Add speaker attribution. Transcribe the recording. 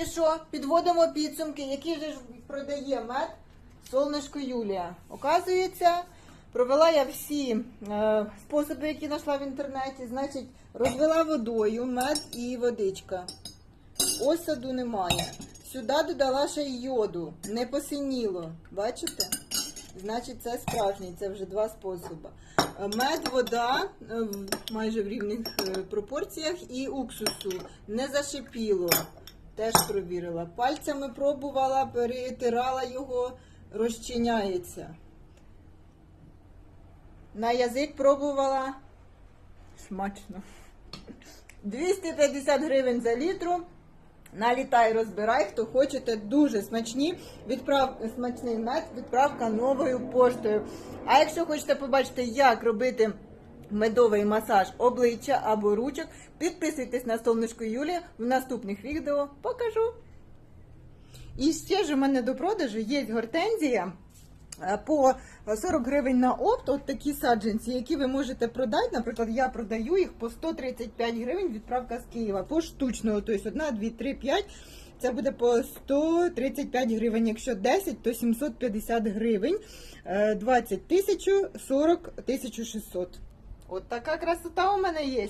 Speaker 1: І що? Підводимо підсумки, який же ж продає мед Солнышко Юлія. Оказується, провела я всі е, способи, які знайшла в інтернеті. Значить, розвела водою мед і водичка. Осаду немає. Сюди додала ще й йоду. Не посиніло. Бачите? Значить, це справжній, це вже два способи. Е, Мед, вода е, майже в рівних е, пропорціях і уксусу. Не зашипіло. Теж провірила. Пальцями пробувала, перетирала його, розчиняється. На язик пробувала. Смачно. 250 гривень за літру. Налітай, розбирай, хто хочете, дуже смачні. Відправ смачний мед, відправка новою поштою. А якщо хочете побачити, як робити медовий масаж обличчя або ручок, підписуйтесь на Солнышко Юлія. В наступних відео покажу. І ще ж у мене до продажу є гортензія. е, По 40 гривень на опт, от такі саджанці, які ви можете продати. Наприклад, я продаю їх по 135 гривень відправка з Києва. Поштучно, тобто 1, 2, 3, 5. Це буде по 135 гривень. Якщо 10, то 750 гривень. Е, 20 тисяч, 40 1600. От така красота у мене є.